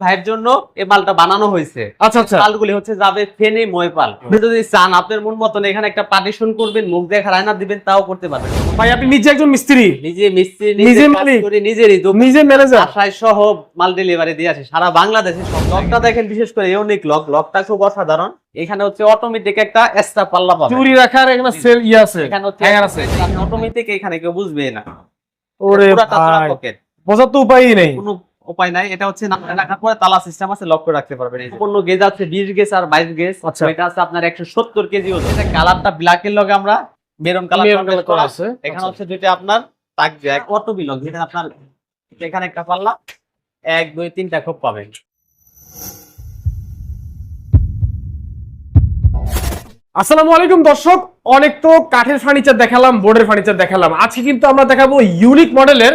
ভাইয়ের জন্য এই মালটা বানানো হয়েছে। আচ্ছা আচ্ছা। পালগুলি হচ্ছে যাবে ফেনে ময়পাল আপনি যদি চান আপনার মন মতন এখানে একটা পার্টিশন করবেন মুখ দেখার আয়না দিবেন তাও করতে পারবেন। ভাই আপনি নিজে একজন মিস্ত্রি। নিজে মিস্ত্রি নিজে মালিক? করি নিজেরই দোকান। নিজে ম্যানেজার আশায় সহ মাল ডেলিভারি দিয়ে আসে। সারা বাংলাদেশে সব লকটা দেখেন বিশেষ করে ইউনিক লক লকটা খুব অসাধারণ। এখানে হচ্ছে অটোমেটিক একটা এক্সট্রা পাল্লা পাবেন। চুরি রাখার এখানে সেল ইয়ে আছে এখানে হচ্ছে হ্যাঙ্গার আছে। অটোমেটিক এখানে কেউ বুঝবে না। ওরে ভাই বোঝার তো উপায়ই নেই। কোনো উপায় নাই। এটা হচ্ছে রাখার পরে তালা সিস্টেম আছে লক করে রাখতে পারবেন। সম্পূর্ণ গেজ আছে 20 গেজ আর 22 গেজ। আচ্ছা। এটা আছে আপনার 170 কেজি ওজন। এটা কালারটা ব্ল্যাক এর লগে আমরা মেরুন কালার করা। আছে। এখানে হচ্ছে দুইটা আপনার থাকবে এক অটো বিলং যেখানে আপনার এখানে একটা পাল্লা এক দুই তিনটা খোপ পাবেন। আসসালামু আলাইকুম দর্শক অনেক তো কাঠের ফার্নিচার দেখালাম বোর্ডের ফার্নিচার দেখালাম। আজকে কিন্তু আমরা দেখাবো ইউনিক মডেলের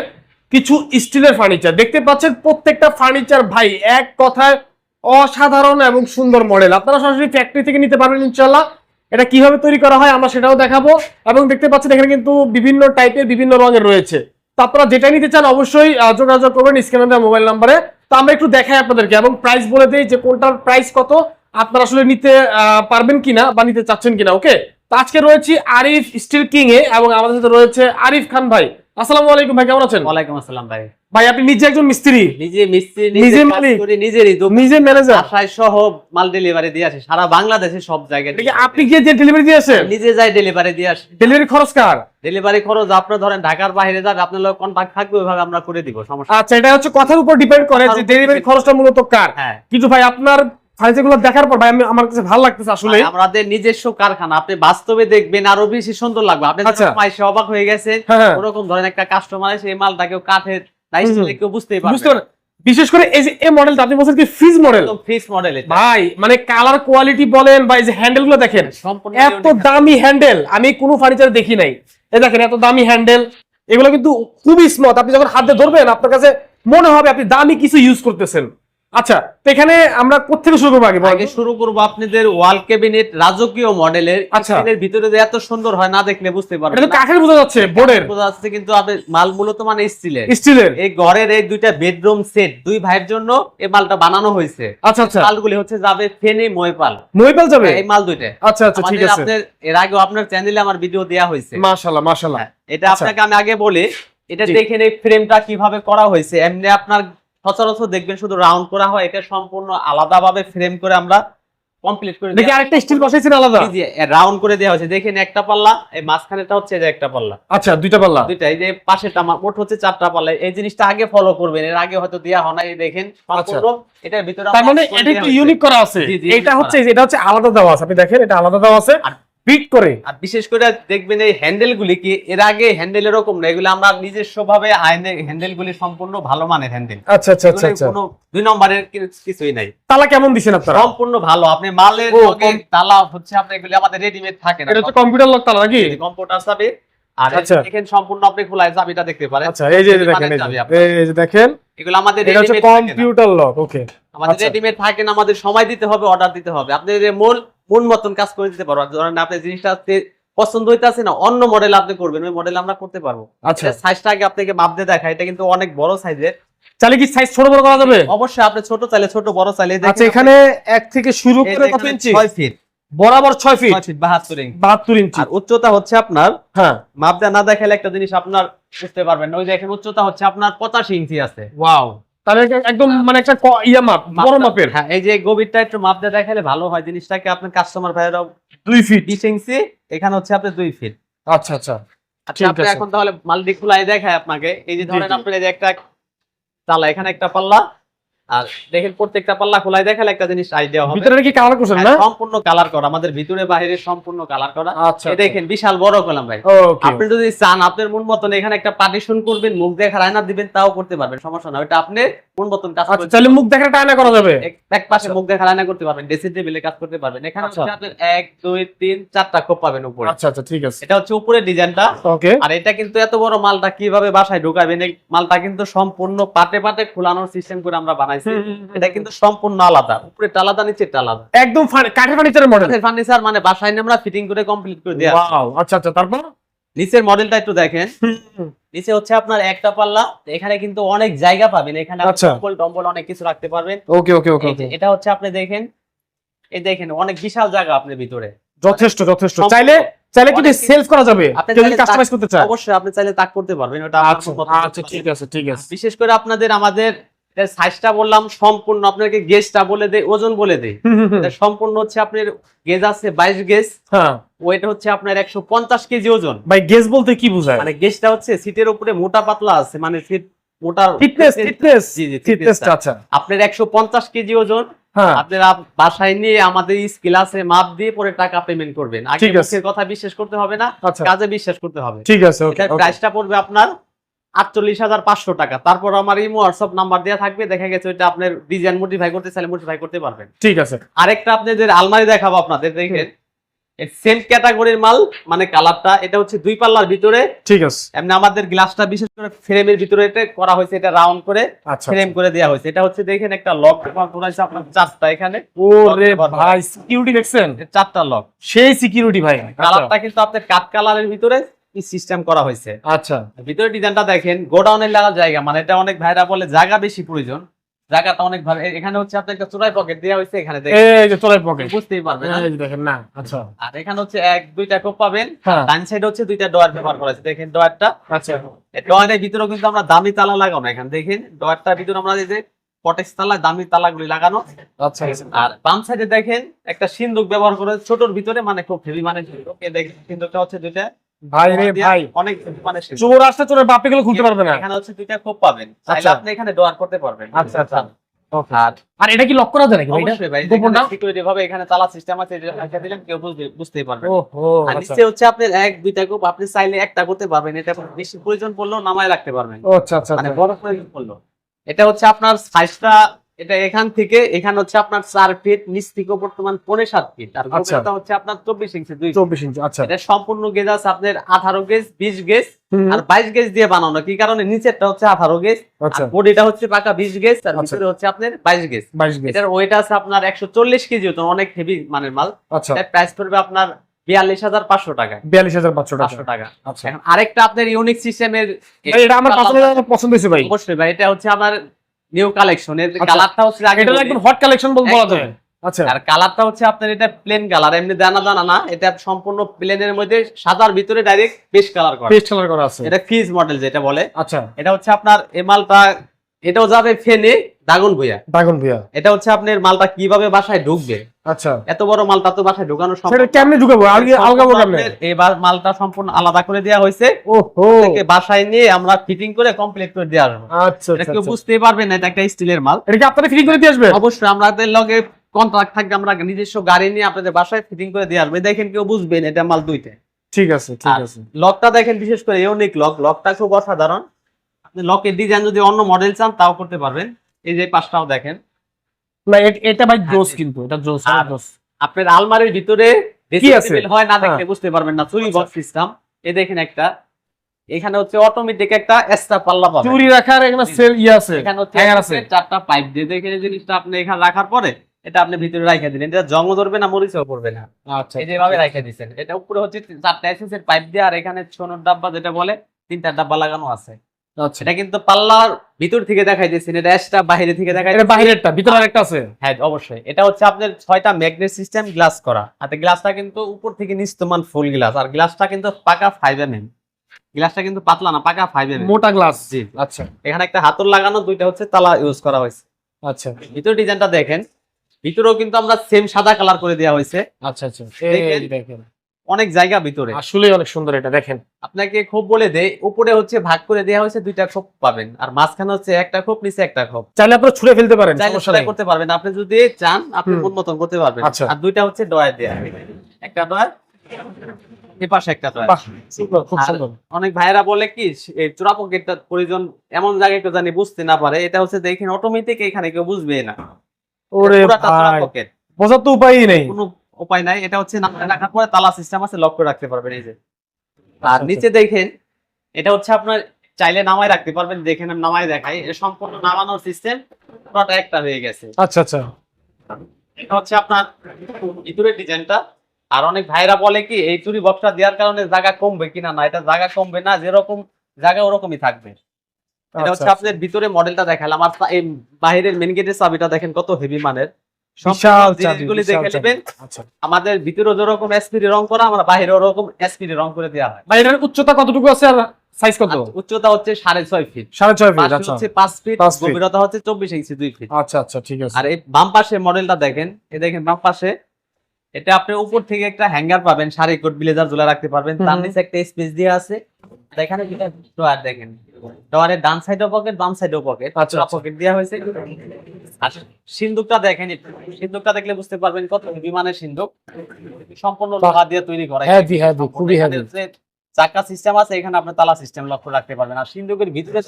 কিছু স্টিলের ফার্নিচার দেখতে পাচ্ছেন প্রত্যেকটা ফার্নিচার ভাই, এক কথায় অসাধারণ এবং সুন্দর মডেল আপনারা সরাসরি ফ্যাক্টরি থেকে নিতে পারবেন ইনশাল্লাহ এটা কীভাবে তৈরি করা হয় আমরা সেটাও দেখাবো। এবং দেখতে পাচ্ছেন এখানে কিন্তু বিভিন্ন টাইপের বিভিন্ন রঙের রয়েছে। তো আপনারা যেটা নিতে চান অবশ্যই যোগাযোগ করবেন স্ক্রিনে দেওয়া মোবাইল নাম্বারে তো আমরা একটু দেখাই আপনাদেরকে এবং প্রাইস বলে দিই যে কোনটার প্রাইস কত। আপনারা আসলে নিতে পারবেন কিনা বা নিতে চাচ্ছেন কিনা ওকে তো আজকে রয়েছি আরিফ স্টিল কিং এ এবং আমাদের সাথে রয়েছে আরিফ খান ভাই। আসসালামু আলাইকুম ভাই কেমন আছেন? ওয়ালাইকুম আসসালাম ভাই। ভাই আপনি নিজে একজন মিস্ত্রি? নিজে মিস্ত্রি নিজে মালিক? করি নিজেরই দোকান। নিজে ম্যানেজার আশায় সহ মাল ডেলিভারি দিয়ে আসে। সারা বাংলাদেশে সব জায়গায় আপনি গিয়ে যে ডেলিভারি দিয়েছেন নিজে যাই ডেলিভারি দিয়ে আসে। ডেলিভারি খরচ কার? ডেলিভারি খরচ আপনার ধরেন ঢাকার বাইরে যাবে আপনার লোক কন্টাক্ট থাকবে ওইভাবে আমরা করে দিব সমস্যা আচ্ছা এটা হচ্ছে কথার উপর ডিপেন্ড করে যে ডেলিভারি খরচটা মূলত কার। হ্যাঁ। কিন্তু ভাই আপনার দেখার পর ভাই আমি আমার কাছে ভালো লাগতেছে আসলে আমাদের নিজস্ব কারখানা। আপনি বাস্তবে দেখবেন আরও বেশি সুন্দর লাগবে। আপনি আচ্ছা। এসে অবাক হয়ে গেছে হ্যাঁ হ্যাঁ। ওরকম ধরেন একটা কাস্টমার এসে এই মালটা কেউ কাঠের বুঝতেই পারবে বিশেষ করে এই যে এই মডেলটা আপনি বলছেন কি ফ্রিজ মডেল ফিক্স মডেল ভাই মানে কালার কোয়ালিটি বলেন বা এই যে হ্যান্ডেলগুলো দেখেন এত দামি হ্যান্ডেল আমি কোনো ফার্নিচার দেখি নাই। এই দেখেন এত দামি হ্যান্ডেল এগুলো কিন্তু খুবই স্মথ আপনি যখন হাতে ধরবেন আপনার কাছে মনে হবে আপনি দামি কিছু ইউজ করতেছেন। আচ্ছা তো এখানে আমরা কোথেকে শুরু করব আগে আগে শুরু করব আপনাদের ওয়াল ক্যাবিনেট রাজকীয় মডেলের। আচ্ছা। এর ভিতরে যে এত সুন্দর হয় না দেখলে বুঝতে পারবেন এটা কাঠের বোঝা যাচ্ছে বোর্ডের। বোঝা যাচ্ছে কিন্তু আপনি মাল মূলত মানে স্টিলের। স্টিলের। এই ঘরের এই দুইটা বেডরুম সেট দুই ভাইয়ের জন্য এই মালটা বানানো হয়েছে। আচ্ছা আচ্ছা। মালগুলি হচ্ছে যাবে ফেনে ময়পাল নইপাল যাবে? এই মাল দুইটা। আচ্ছা আচ্ছা ঠিক আছে। আপনার এর আগেও আপনার চ্যানেলে আমার ভিডিও দেয়া হয়েছে। মাশাআল্লাহ মাশাআল্লাহ। হ্যাঁ, এটা আচ্ছা। আপনাকে আমি আগে বলি এটা দেখেন এই ফ্রেমটা কীভাবে করা হয়েছে। এমনি আপনার সচরাচর দেখবেন শুধু রাউন্ড করা হয় এটা সম্পূর্ণ আলাদাভাবে ফ্রেম করে আমরা কমপ্লিট করে দেখি আরেকটা স্টিল বসাইছেন আলাদা? রাউন্ড করে দেওয়া হয়েছে। দেখেন একটা পাল্লা এই মাঝখানেটা হচ্ছে যে একটা পাল্লা। আচ্ছা দুইটা পাল্লা? দুইটা এই যে পাশেটা মা- মোট হচ্ছে চারটা পাল্লা। এই জিনিসটা আগে ফলো করবেন এর আগে হয়তো দেওয়া হয় না এই দেখেন সম্পূর্ণ এটার ভিতরে আচ্ছা। তার মানে এটা একটু ইউনিক করা আছে। জি, জি, এটা হচ্ছে এটা হচ্ছে আলাদা দেওয়া আছে। আপনি দেখেন এটা আলাদা দেওয়া আছে। আর- বিট করে। আর বিশেষ করে দেখবেন এই হ্যান্ডেল গুলি কি এর আগে হ্যান্ডেল এরকম না এগুলো আমরা নিজস্ব ভাবে হ্যান্ডেল গুলি সম্পূর্ণ ভালো মানের হ্যান্ডেল আচ্ছা আচ্ছা আচ্ছা আচ্ছা। কোনো দুই নম্বরের কিছুই নাই। তালা কেমন দিছেন আপনারা? সম্পূর্ণ ভালো। আপনি মালের লগে তালা হচ্ছে আপনি এগুলি আমাদের রেডিমেড থাকে না। এটা হচ্ছে কম্পিউটার লক তালা নাকি? কম্পিউটার চাবি। আর আচ্ছা। দেখেন সম্পূর্ণ আপনি খোলা চাবিটা দেখতে পারেন। আচ্ছা এই যে দেখেন এই যে, দেখেন এগুলো আমাদের এটা হচ্ছে। কম্পিউটার লক ওকে আমাদের আচ্ছা। রেডিমেড থাকে না আমাদের সময় দিতে হবে অর্ডার দিতে হবে। আপনি যে মূল মন মতন কাজ করে দিতে পারব ধরেন আপনি জিনিসটা পছন্দ হইতাছে না অন্য মডেল আপনি করবেন ওই মডেল আমরা করতে পারব। আচ্ছা। সাইজটা আগে আপনাকে মাপ দিয়ে দেখা এটা কিন্তু অনেক বড় সাইজের চাইলে কি সাইজ ছোট বড় করা যাবে? অবশ্যই আপনি ছোট চাইলে ছোট বড় চাইলে আচ্ছা এখানে এক থেকে শুরু করে কত ইঞ্চি ছয় ফিট বরাবর ছয় ফিট ছয় ফিট বাহাত্তর ইঞ্চি বাহাত্তর ইঞ্চি আর উচ্চতা হচ্ছে আপনার হ্যাঁ। মাপ দেওয়া না দেখালে একটা জিনিস আপনার বুঝতে পারবেন না। ওই যে এখানে উচ্চতা হচ্ছে আপনার পঁচাশি ইঞ্চি আছে। ওয়াও তাহলে একদম মানে একটা ইয়া মাপ বড় মাপের। হ্যাঁ এই যে গভীরটা একটু মাপ দিয়ে দেখালে ভালো হয় জিনিসটাকে। আপনার কাস্টমার ভাইয়েরাও দুই ফিট বিশ ইঞ্চি এখানে হচ্ছে আপনার দুই ফিট আচ্ছা আচ্ছা। আচ্ছা আপনি এখন তাহলে মালটি খোলাই দেখায় আপনাকে। এই যে ধরেন আপনার একটা তালা এখানে একটা পাল্লা। আর দেখেন প্রত্যেকটা পাল্লা খোলাই দেখালে একটা জিনিস আইডিয়া হবে। ভিতরে কি কালার করছেন না? হ্যাঁ, সম্পূর্ণ কালার করা আমাদের ভিতরে বাইরে সম্পূর্ণ কালার করা। আচ্ছা এই দেখেন বিশাল বড় কলাম ভাই। আপনি যদি চান আপনার মন মতন এখানে একটা পার্টিশন করবেন মুখ দেখার আয়না দিবেন তাও করতে পারবেন সমস্যা না। ওটা আপনি মন মতন কাজ আচ্ছা করতে তাহলে মুখ দেখা টানা করা যাবে। এক- পাশে মুখ দেখার আয়না করতে পারবেন ড্রেসিং টেবিলে কাজ করতে পারবেন। এখানে আচ্ছা। হচ্ছে চারটা খোপ পাবেন উপরে। আচ্ছা আচ্ছা ঠিক আছে। এটা হচ্ছে উপরের ডিজাইনটা। ওকে আর এটা কিন্তু এত বড় মালটা কীভাবে বাসায় ঢুকাবেন এই মালটা কিন্তু সম্পূর্ণ পাটে পাটে খোলানোর সিস্টেম করে আমরা বানাইছি। এটা কিন্তু সম্পূর্ণ আলাদা। উপরে আলাদা নিচে আলাদা। একদম কাঠের ফার্নিচারের মডেল ফার্নিচার মানে বাসায় আমরা ফিটিং করে কমপ্লিট করে দেওয়া ওয়াও আচ্ছা আচ্ছা তারপর? নিচের মডেলটা একটু দেখেন। নিচে হচ্ছে আপনার একটা পাল্লা। এখানে কিন্তু অনেক জায়গা পাবেন। এখানে আপনি আচ্ছা। টম্বল অনেক কিছু রাখতে পারবেন। ওকে ওকে ওকে এটা হচ্ছে আপনি দেখেন। এই দেখেন অনেক বিশাল জায়গা আপনার ভিতরে। যথেষ্ট যথেষ্ট। চাইলে চাইলে কিন্তু সেলফ করা যাবে। যদি কাস্টমাইজ করতে চায়। অবশ্যই আপনি চাইলে তাক করতে পারবেন। ওটা আচ্ছা ঠিক আছে ঠিক আছে। বিশেষ করে আপনাদের আমাদের সাইজটা বললাম সম্পূর্ণ আপনাকে গেজটা বলে দেয় ওজন বলে দেয় সম্পূর্ণ হচ্ছে আপনার গেজ আছে বাইশ গেজ হ্যাঁ। ওয়েট হচ্ছে আপনার একশো পঞ্চাশ কেজি ওজন। ভাই গেস বলতে কি বোঝায়? মানে গেজটা হচ্ছে সিটের উপরে মোটা পাতলা আছে মানে সিট মোটা ফিটনেস ফিটনেস জি, জি, ফিটনেস আচ্ছা। আপনার একশো পঞ্চাশ কেজি ওজন। হ্যাঁ। আপনারা বাসায় নিয়ে আমাদের মাপ দিয়ে পরে টাকা পেমেন্ট করবেন। আগে কথা বিশ্বাস করতে হবে না আচ্ছা। কাজে বিশ্বাস করতে হবে। ঠিক আছে প্রাইসটা পড়বে আপনার আটচল্লিশ হাজার পাঁচশো টাকা। তারপর আমার ইমো হোয়াটসঅ্যাপ নাম্বার দেওয়া থাকবে দেখা গেছে ওইটা আপনার ডিজাইন মডিফাই করতে চাইলে মডিফাই করতে পারবেন। ঠিক আছে। আরেকটা আপনাদের আলমারি দেখাবো আপনাদের দেখেন। সেম ক্যাটাগরির মাল মানে কালারটা এটা হচ্ছে দুই পাল্লার ভিতরে। ঠিক আছে। এমনি আমাদের গ্লাসটা বিশেষ করে ফ্রেমের ভিতরে এটা করা হয়েছে এটা রাউন্ড করে আচ্ছা। ফ্রেম করে দেওয়া হয়েছে। এটা হচ্ছে দেখেন একটা লক করা হয়েছে আপনার চারটা এখানে। ওরে ভাই সিকিউরিটি দেখছেন? চারটা লক সেই সিকিউরিটি ভাই। আচ্ছা কালারটা কিন্তু আপনার কাট কালারের ভিতরে। সিস্টেম করা হয়েছে। আচ্ছা। ভিতরে ডিজাইনটা দেখেন গোডাউনের লাগা জায়গা মানে এটা অনেক ভাইরা বলে জায়গা বেশি প্রয়োজন। জায়গাটা অনেক ভালো। এখানে হচ্ছে আপনার একটা চোরাই পকেট দেওয়া হয়েছে এখানে দেখেন। এই যে তোলাই পকেট বুঝতেই পারবেন দেখেন না আচ্ছা। আর এখানে হচ্ছে এক দুইটা কোপ পাবেন। হ্যাঁ। ডান সাইড হচ্ছে দুইটা ডয়ার ব্যবহার করা আছে দেখেন ডয়ারটা। আচ্ছা। ডয়ারের ভিতরেও কিন্তু আমরা দামি তালা লাগানো না এখানে। দেখেন ডয়ারটার ভিতরে আমরা এই যে কটেক্স তালা দামি তালাগুলি লাগানো। আচ্ছা। আর বাম সাইডে দেখেন একটা সিন্দুক ব্যবহার করে ছোটর ভিতরে মানে খুব হেভি মানে দেখেন সিন্দুকটা হচ্ছে দুইটা। ভাই রে ভাই। অনেক মানে চোর আসতে চোরের বাপে গেলে খুলতে পারবে না। এখানে হচ্ছে দুইটা পাবেন। আচ্ছা। আপনি এখানে করতে পারবেন। আচ্ছা, আচ্ছা। আর এটা কি লক করা যায় নাকি ভাই এটা? অবশ্যই ভাই গোপনটা? সিকিউরিটি ভাবে এখানে তালা সিস্টেম আছে এটা কেউ বুঝবে বুঝতেই পারবে। না। আর নিচে হচ্ছে আপনার এক দুইটা কোপ আপনি চাইলে একটা করতে পারবেন। এটা বেশি প্রয়োজন পড়লেও নামায় রাখতে পারবেন। আচ্ছা আচ্ছা মানে। বড় প্রয়োজন পড়ল এটা হচ্ছে আপনার সাইজটা এটা এখান থেকে এখানে হচ্ছে আপনার চার ফিট নিচ থেকে বর্তমান পনেরো সাত ফিট আর আচ্ছা। গভীরতা হচ্ছে আপনার চব্বিশ ইঞ্চি দুই চব্বিশ ইঞ্চি আচ্ছা। এটা সম্পূর্ণ গেজ আছে আপনার আঠারো গেজ বিশ গেজ আর বাইশ গেজ দিয়ে বানানো। কি কারণে? নিচেরটা হচ্ছে আঠারো গেজ আচ্ছা। আর বডিটা হচ্ছে পাকা বিশ গেজ আর আচ্ছা। ভিতরে হচ্ছে আপনার বাইশ গেজ। বাইশ গেজ। এটার ওয়েট আছে আপনার একশো চল্লিশ কেজি ওজন অনেক হেভি মানের মাল। আচ্ছা। এটার প্রাইস পড়বে আপনার বিয়াল্লিশ হাজার পাঁচশো টাকা। বিয়াল্লিশ হাজার পাঁচশো টাকা। আচ্ছা। আরেকটা আপনার ইউনিক সিস্টেমের ভাই, এটা আমার পছন্দ হয়েছে ভাই। অবশ্যই ভাই। এটা হচ্ছে আমার নিউ কালেকশন এর আচ্ছা। কালারটা হচ্ছে আগে এটা একদম হট কালেকশন বল। যায় আচ্ছা। আর কালারটা হচ্ছে আপনার এটা প্লেন কালার এমনি দানা দানা না এটা সম্পূর্ণ প্লেনের মধ্যে সাদার ভিতরে ডাইরেক্ট বেশ কালার করা। পেস্ট কালার করা আছে। এটা ফিজ মডেল যেটা বলে। আচ্ছা। এটা হচ্ছে আপনার এমালটা মালটা এটাও যাবে ফেনে দাগুন ভুইয়া। ড্রাগন ভিয়া এটা হচ্ছে আপনার মালটা কীভাবে বাসায় ঢুকবে? আচ্ছা। এত বড় মালটা তো বাসায় ঢুকানো সম্ভব সেটা কেমনে ঢুকাবো? আলগা কেমনে এবার মালটা সম্পূর্ণ আলাদা করে হয়েছে। ওহো। থেকে বাসায় নিয়ে আমরা ফিটিং করে কমপ্লিট করে দিয়ে আসব আচ্ছা এটা আচ্ছা কেউ আচ্ছা। বুঝতেই পারবে না এটা একটা স্টিলের মাল। এটা কি আপনারা ফ্রি করে দিয়ে আসবে? অবশ্যই আমাদের লগে কন্ট্রাক্ট থাকবে আমরা নিজস্ব গাড়ি নিয়ে আপনাদের বাসায় ফিটিং করে দিয়ে আসবে। দেখেন কেউ বুঝবেন এটা মাল দুইটা। ঠিক আছে ঠিক আছে। লকটা দেখেন বিশেষ করে ইউনিক লক লকটা খুব অসাধারণ। আপনি লকের ডিজাইন যদি অন্য মডেল চান তাও করতে পারবেন। এই যে পাঁচটাও দেখেন। না এটা ভাই জোস কিন্তু এটা জোস জোস আপনার আলমারির ভিতরে কি আছে? হয় না দেখলে হ্যাঁ। বুঝতে পারবেন না চুরি আচ্ছা। বক্স সিস্টেম এই দেখেন একটা। এখানে হচ্ছে অটোমেটিক একটা এক্সট্রা পাল্লা পাবেন। চুরি রাখার এখানে সেল ইয়ে আছে এখানে হচ্ছে আছে। চারটা পাইপ দিয়ে দেখেন এই জিনিসটা আপনি এখানে রাখার পরে এটা আপনি ভিতরে রাখা দিলেন। এটা জং ধরবে না মরিচও পড়বে না। আচ্ছা। এই যেভাবে রাখা দিচ্ছেন এটা উপরে হচ্ছে চারটা এসএসের পাইপ দিয়ে আর এখানে সোনার ডাব্বা যেটা বলে তিনটা ডাব্বা লাগানো আছে। আচ্ছা এটা কিন্তু পাল্লার ভিতর থেকে দেখাই দিয়েছেন এটা এক্সট্রা বাইরে থেকে দেখাই এটা বাইরেরটা ভিতরে আরেকটা আছে। হ্যাঁ অবশ্যই। এটা হচ্ছে আপনার ছয়টা ম্যাগনেট সিস্টেম গ্লাস করা। গ্লাসটা কিন্তু উপর থেকে নিস্তমান ফুল গ্লাস আর গ্লাসটা কিন্তু পাকা ফাইভ এম এম গ্লাসটা কিন্তু পাতলা না পাকা ফাইভ এম মোটা গ্লাস জি। আচ্ছা। এখানে একটা হাতল লাগানো দুইটা হচ্ছে তালা ইউজ করা হয়েছে। আচ্ছা। ভিতর ডিজাইনটা দেখেন। ভিতরেও কিন্তু আমরা সেম সাদা কালার করে দেওয়া হয়েছে। আচ্ছা আচ্ছা। দেখেন। অনেক জায়গা ভিতরে। আসলে অনেক সুন্দর এটা দেখেন। আপনাকে খোপ বলে দেয় উপরে হচ্ছে ভাগ করে দেওয়া হয়েছে দুইটা খোপ পাবেন আর মাঝখানে হচ্ছে একটা খোপ নিচে একটা খোপ। চাইলে আপনারা ছুঁড়ে ফেলতে পারেন সমস্যা নেই। করতে পারবেন আপনি যদি চান আপনি। মন মতন করতে পারবেন। আচ্ছা। আর দুইটা হচ্ছে ডয়ার দেয়া। একটা ডয়ার এ পাশে একটা ডয়ার সুন্দর খুব সুন্দর। অনেক ভাইরা বলে কি এই চোরা পকেটটা প্রয়োজন এমন জায়গায় কেউ জানি বুঝতে না পারে এটা হচ্ছে দেখেন অটোমেটিক এখানে কেউ বুঝবে না। ওরে পকেট। বোঝার তো উপায়ই নেই। উপায় নাই এটা হচ্ছে রাখার পরে তালা সিস্টেম আছে লক করে রাখতে পারবেন এই যে। আর আচ্ছা, নিচে দেখেন এটা হচ্ছে আপনার চাইলে নামায় রাখতে পারবেন দেখেন আমি নামায় দেখাই এটা সম্পূর্ণ নামানোর সিস্টেম পুরোটা একটা হয়ে গেছে। আচ্ছা আচ্ছা। এটা হচ্ছে আপনার ভিতরের ডিজাইনটা আর অনেক ভাইরা বলে কি এই চুরি বক্সটা দেওয়ার কারণে জায়গা কমবে কিনা না এটা জায়গা কমবে না যেরকম জায়গা ওরকমই থাকবে। এটা হচ্ছে আচ্ছা, আপনার ভিতরে মডেলটা দেখালাম আর এই বাইরের মেন গেটের চাবিটা দেখেন কত হেভি মানের। আচ্ছা। আমাদের ভিতরে যেরকম এসপিডি রং করা আমরা বাইরে ওরকম এসপিডি রং করে দেওয়া হয়। বাইরের উচ্চতা কতটুকু আছে আর সাইজ কত? উচ্চতা হচ্ছে সাড়ে ছয় ফিট সাড়ে ছয় ফিট আচ্ছা। হচ্ছে পাঁচ ফিট গভীরতা হচ্ছে চব্বিশ ইঞ্চি দুই ফিট আচ্ছা আচ্ছা ঠিক আছে। আর এই বাম পাশে মডেলটা দেখেন এ দেখেন বাম পাশে এটা আপনি উপর থেকে একটা হ্যাঙ্গার পাবেন সারি কোট ব্লেজার ঝুলা রাখতে পারবেন। তার নিচে একটা স্পেস দিয়ে আছে। আর এখানে দুটা ডোয়ার দেখেন। ডোয়ারের ডান সাইডেও পকেট বাম সাইডেও পকেট আচ্ছা, আচ্ছা। পকেট দেওয়া হয়েছে। আর সিন্দুকটা দেখেন। সিন্দুকটা দেখলে বুঝতে পারবেন কত বিমানের সিন্দুক। সম্পূর্ণ লোহা দিয়ে তৈরি করা। হেভি হেভি খুবই হেভি চাকা সিস্টেম আছে এখানে আপনি তালা সিস্টেম লক্ষ্য রাখতে পারবেন। আর সিন্ধুকের ভিতরে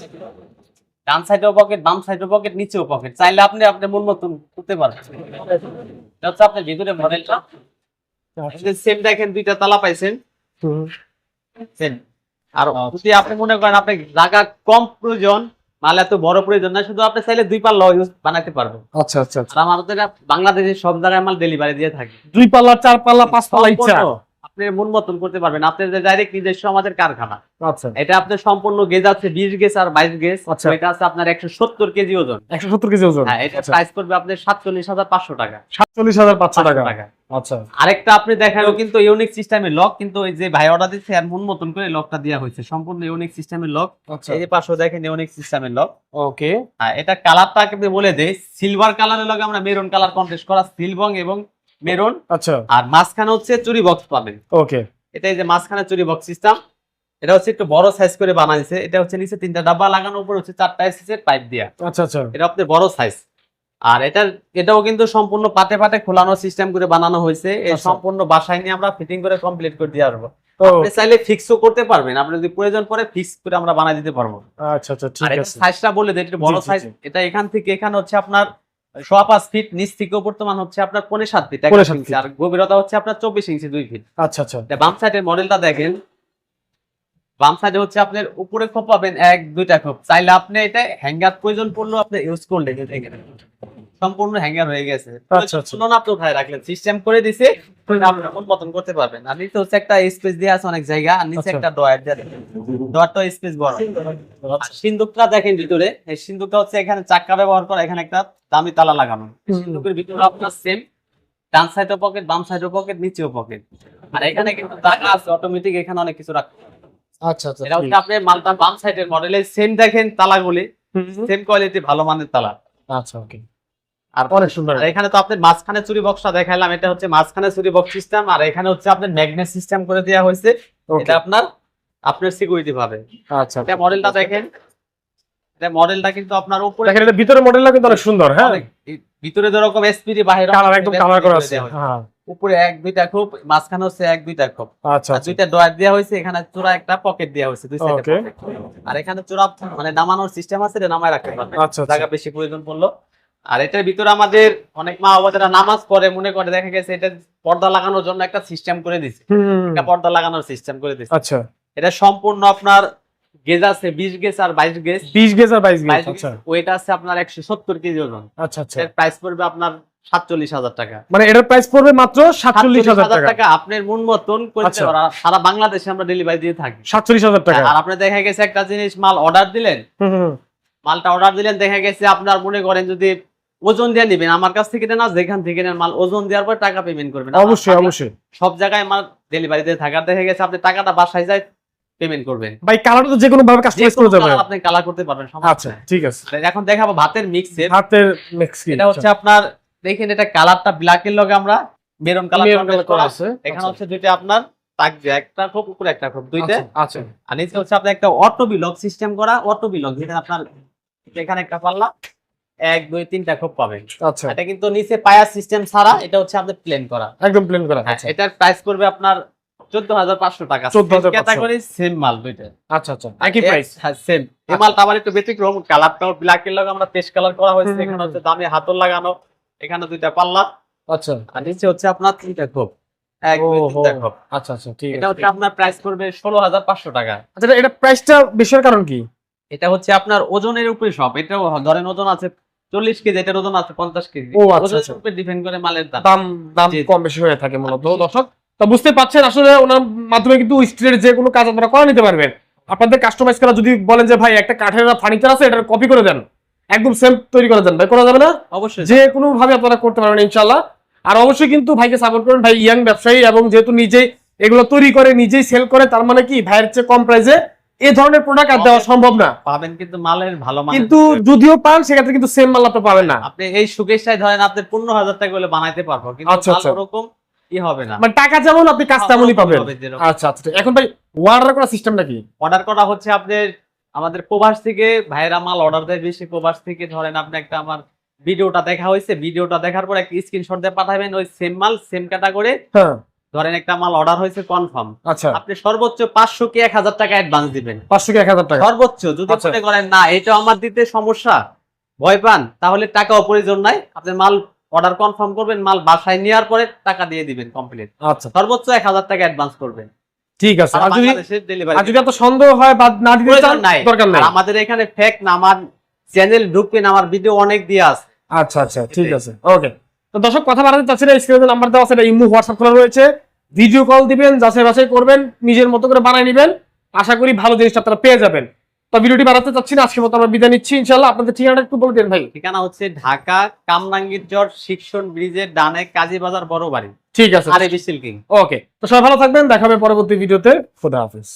ডান সাইডেও পকেট বাম সাইডেও পকেট নিচেও পকেট চাইলে আপনি আপনি মন মতন করতে পারেন। হচ্ছে আপনার ভিতরে মডেলটা সেম দেখেন দুইটা তালা পাইছেন। সেম আর আচ্ছা। যদি আপনি মনে করেন আপনি জায়গা কম প্রয়োজন মাল এত বড় প্রয়োজন না শুধু আপনি চাইলে দুই পাল্লা ইউজ বানাতে পারবেন। আচ্ছা আচ্ছা আচ্ছা। আর আমাদের বাংলাদেশে সব জায়গায় মাল ডেলিভারি দিয়ে থাকে। দুই পাল্লা চার পাল্লা পাঁচ পাল্লা ইচ্ছা। আপনি মন মতন করতে পারবেন। আপনার যে ডাইরেক্ট নিজস্ব আমাদের কারখানা। আচ্ছা। এটা আপনার সম্পূর্ণ গেজ আছে বিশ গেজ আর বাইশ গেজ। আচ্ছা। এটা আছে আপনার একশো সত্তর কেজি ওজন। একশো সত্তর কেজি ওজন? হ্যাঁ এটা আচ্ছা। প্রাইস করবে আপনার সাতচল্লিশ হাজার পাঁচশো টাকা। সাতচল্লিশ হাজার পাঁচশো টাকা। আচ্ছা। আরেকটা আপনি দেখাল কিন্তু ইউনিক সিস্টেমের লক কিন্তু ওই যে ভাই অর্ডার দিচ্ছে আর মন মতন করে লকটা দেওয়া হয়েছে। সম্পূর্ণ ইউনিক সিস্টেমের লক এই যে পাশে দেখেন ইউনিক সিস্টেমের লক ওকে। হ্যাঁ এটা কালারটা কিন্তু বলে দেই সিলভার কালারের লগে আমরা মেরুন কালার কন্টেস্ট করা সিলভং এবং মেরুন আচ্ছা। আর মাঝখানে হচ্ছে চুরি বক্স পাবেন। ওকে। এটা এই যে মাঝখানে চুরি বক্স সিস্টেম এটা হচ্ছে একটু বড় সাইজ করে বানাইছে এটা হচ্ছে নিচে তিনটা ডাব্বা লাগানো উপর হচ্ছে চারটা এসএসের পাইপ দিয়া। আচ্ছা আচ্ছা। এটা আপনার বড় সাইজ আর এটা এটাও কিন্তু সম্পূর্ণ পাটে পাটে খোলানো সিস্টেম করে বানানো হয়েছে। এই আচ্ছা। সম্পূর্ণ বাসায় নিয়ে আমরা ফিটিং করে কমপ্লিট করে দিয়ে আসব। আপনি চাইলে ফিক্সও করতে পারবেন। আপনি যদি প্রয়োজন পড়ে ফিক্স করে আমরা বানাই দিতে পারব। আচ্ছা আচ্ছা ঠিক আছে। সাইজটা বলে দেয় এটা বড় সাইজ এটা এখান থেকে এখানে হচ্ছে আপনার সোয়া পাঁচ ফিট নিচ থেকে বর্তমান হচ্ছে আপনার পনেরো সাত ফিট আর গভীরতা হচ্ছে আপনার চব্বিশ ইঞ্চি দুই ফিট আচ্ছা আচ্ছা। বাম সাইডের মডেলটা দেখেন। বাম সাইডে হচ্ছে আপনার উপরে খোপ পাবেন এক দুইটা খোপ। চাইলে আপনি এটা হ্যাঙ্গার প্রয়োজন পড়ল আপনি ইউজ করলে দেখেন সম্পূর্ণ হ্যাঙ্গার হয়ে গেছে। আচ্ছা, আচ্ছা। আপনি উঠায় রাখলেন। সিস্টেম করে দিছে মতন করতে পারবেন। আর নিচে হচ্ছে একটা স্পেস দিয়ে আছে অনেক জায়গা আর নিচে আচ্ছা। একটা ডয়ার দিয়ে ডয়ারটা স্পেস বড়। সিন্দুকটা দেখেন ভিতরে। এই সিন্দুকটা হচ্ছে এখানে চাক্কা ব্যবহার করা এখানে একটা দামি তালা লাগানো। সিন্দুকের ভিতরে আপনার সেম ডান সাইডও পকেট বাম সাইডও পকেট নিচেও পকেট আর এখানে কিন্তু টাকা আছে অটোমেটিক এখানে অনেক কিছু রাখতে আচ্ছা আচ্ছা। এটা হচ্ছে আপনি মালটা বাম সাইডের মডেলের সেম দেখেন তালাগুলি। সেম কোয়ালিটি ভালো মানের তালা। আচ্ছা ওকে আর অনেক সুন্দর। আর এখানে তো আপনার মাঝখানে চুরি বক্সটা এটা হচ্ছে মাঝখানে চুরি বক্স সিস্টেম আর এখানে হচ্ছে আপনার ম্যাগনেট সিস্টেম করে দেওয়া হয়েছে। এটা আপনার আপনার সিকিউরিটি পাবে আচ্ছা এটা মডেলটা দেখেন। এটা মডেলটা কিন্তু আপনার উপরে দেখেন এটা ভিতরে মডেলটা কিন্তু অনেক সুন্দর হ্যাঁ? ভিতরে যেরকম এসপিডি বাইরে কালার একদম কালার করা আছে হ্যাঁ। উপরে এক দুইটা খোপ মাঝখানে হচ্ছে এক দুইটা খোপ। আচ্ছা আচ্ছা। দুইটা ডয়ার দেওয়া হয়েছে এখানে একটা পকেট দেওয়া হয়েছে দুই সাইডে আর এখানে চূড়া মানে নামানোর সিস্টেম আছে এটা নামায় রাখতে পারবেন। আচ্ছা আচ্ছা। জায়গা বেশি প্রয়োজন পড়ল। আর এটার ভিতরে আমাদের অনেক মা বাবারা নামাজ পড়ে মনে করে দেখা গেছে এটা পর্দা লাগানোর জন্য একটা সিস্টেম করে দিছে। একটা পর্দা লাগানোর সিস্টেম করে দিছে। আচ্ছা। এটা সম্পূর্ণ আপনার গেজ আছে বিশ গেজ আর বাইশ গেজ। বিশ গেজ আর বাইশ গেজ বাইশ আচ্ছা। ওয়েট আছে আপনার একশো সত্তর কেজি ওজন। আচ্ছা আচ্ছা। এর প্রাইস পড়বে আপনার সাতচল্লিশ হাজার টাকা। মানে এটার প্রাইস পড়বে মাত্র সাতচল্লিশ হাজার টাকা। টাকা আপনার মন মতন করে আচ্ছা। সারা বাংলাদেশে আমরা ডেলিভারি দিয়ে থাকি। সাতচল্লিশ হাজার টাকা। আর আপনি দেখা গেছে একটা জিনিস মাল অর্ডার দিলেন। মালটা অর্ডার দিলেন দেখা গেছে আপনার মনে করেন যদি ওজন দিয়ে নেবেন। আমার কাছ থেকে না যেখান থেকে নেন মাল ওজন দেওয়ার পর টাকা পেমেন্ট করবেন। অবশ্যই অবশ্যই। সব জায়গায় মাল ডেলিভারি দিয়ে থাকার দেখা গেছে আপনি টাকাটা বাসায় যায় পেমেন্ট করবেন। ভাই কালারটা তো যে কোনো ভাবে কাস্টমাইজ কোনো করে যাবে আপনি কালার করতে পারবেন সমস্যা আচ্ছা ঠিক আছে। এখন দেখাবো ভাতের মিক্সের হাতের মিক্স এটা হচ্ছে আপনার দেখেন এটা কালারটা ব্ল্যাক এর লগে আমরা মেরুন কালার করা। আছে এখানে আচ্ছা, হচ্ছে দুইটা আপনার থাকবে একটা খোপ উপরে একটা খোপ দুইটা আচ্ছা, আচ্ছা। আর নিচে হচ্ছে আপনার একটা অটো বিলক সিস্টেম করা অটো বিলক যেটা আপনার এখানে একটা পাল্লা এক দুই তিনটা খোপ পাবেন আচ্ছা। এটা কিন্তু নিচে পায়ার সিস্টেম ছাড়া এটা হচ্ছে আপনার প্লেন করা। একদম প্লেন করা হ্যাঁ, আচ্ছা। এটার প্রাইস করবে আপনার চোদ্দ হাজার পাঁচশো টাকা। 14,500 ক্যাটাগরি সেম মাল দুইটা। আচ্ছা আচ্ছা একই প্রাইস হ্যাঁ সেম এই মালটা আবার একটু ব্যতিক্রম কালারটাও ব্ল্যাক এর লগে আমরা পেস্ট কালার করা হয়েছে। এখানে হচ্ছে দামে হাতল লাগানো এখানে দুইটা পাল্লা। আচ্ছা। আর নিচে হচ্ছে আপনার তিনটা খোপ। খোপ। আচ্ছা আচ্ছা ঠিক এটা হচ্ছে আপনার প্রাইস করবে ষোলো হাজার পাঁচশো টাকা। আচ্ছা এটা প্রাইসটা বেশির কারণ কি? এটা হচ্ছে আপনার ওজনের উপরে সব। এটাও ধরেন ওজন আছে চল্লিশ কেজি এটার ওজন আছে পঞ্চাশ কেজি। ও, আচ্ছা, আচ্ছা। ডিপেন্ড করে মালের দাম। দাম দাম কম বেশি হয়ে থাকে মূলত দর্শক। তো বুঝতে পারছেন আসলে ওনার মাধ্যমে কিন্তু যে কোনো কাজ আপনারা করে নিতে পারবেন। আপনাদের কাস্টমাইজ করা যদি বলেন যে ভাই একটা কাঠের ফার্নিচার আছে এটা কপি করে দেন। একদম সেম তৈরি করে দেন। ভাই করা যাবে না? অবশ্যই। যে কোনো ভাবে আপনারা করতে পারবেন ইনশাল্লাহ আর অবশ্যই কিন্তু ভাইকে সাপোর্ট করেন ভাই ইয়াং ব্যবসায়ী এবং যেহেতু নিজেই এগুলো তৈরি করে নিজেই সেল করে তার মানে কি? ভাইয়ের চেয়ে কম প্রাইসে এই ধরনের প্রোডাক্ট আর দেওয়া সম্ভব না। পাবেন কিন্তু মালের ভালো মানের কিন্তু যদিও পান সেক্ষেত্রে কিন্তু সেম মাল আপনি পাবেন না। আপনি এই সুকেশটাই ধরেন আপনি পনেরো হাজার টাকা বলে বানাইতে পারব কিন্তু আচ্ছা, মাল আচ্ছা। ওরকম কি হবে না। মানে টাকা যেমন আপনি কাজ তেমনই পাবেন। আচ্ছা আচ্ছা এখন ভাই অর্ডার করার সিস্টেমটা কি? অর্ডার করা হচ্ছে আপনার আমাদের প্রবাস থেকে ভাইরা মাল অর্ডার দেয় বেশি প্রবাস থেকে ধরেন আপনি একটা আমার ভিডিওটা দেখা হয়েছে ভিডিওটা দেখার পর একটা স্ক্রিনশট দিয়ে পাঠাবেন ওই সেম মাল সেম ক্যাটাগরি হ্যাঁ। ধরেন একটা মাল অর্ডার হয়েছে কনফার্ম আচ্ছা। আপনি সর্বোচ্চ পাঁচশো কি এক হাজার টাকা অ্যাডভান্স দিবেন। পাঁচশো কি এক হাজার টাকা। সর্বোচ্চ যদি আচ্ছা। মনে করেন না এটা আমার দিতে সমস্যা ভয় পান তাহলে টাকা প্রয়োজন নাই। আপনি মাল অর্ডার কনফার্ম করবেন মাল বাসায় নেওয়ার পরে টাকা দিয়ে দিবেন কমপ্লিট আচ্ছা। সর্বোচ্চ এক হাজার টাকা অ্যাডভান্স করবেন। ঠিক আছে। আর যদি আর যদি এত সন্দেহ হয় বা না দিতে চান দরকার নাই। আমাদের এখানে ফেক না আমার চ্যানেল ঢুকবেন আমার ভিডিও অনেক দিয়ে আছে। আচ্ছা আচ্ছা ঠিক আছে। ওকে তো দর্শক কথা বাড়াতে চাচ্ছি না স্ক্রিনে নাম্বার দেওয়া আছে এটা ইমো হোয়াটসঅ্যাপ খোলা রয়েছে। ভিডিও কল দিবেন যাচাই বাছাই করবেন নিজের মতো করে বানাই নেবেন। আশা করি ভালো জিনিসটা আপনারা পেয়ে যাবেন। তো ভিডিওটি বানাতে চাচ্ছি না আজকে মতো আমরা বিদায় নিচ্ছি ইনশাল্লাহ আপনাদের ঠিকানাটা একটু বলে দেন ভাই। ঠিকানা হচ্ছে ঢাকা কামরাঙ্গীর চর শিক্ষণ ব্রিজের ডানে কাজী বাজার বড় বাড়ি। ঠিক আছে। আরে এবি সিল্কিং। ওকে তো সবাই ভালো থাকবেন দেখা হবে পরবর্তী ভিডিওতে খোদা হাফেজ।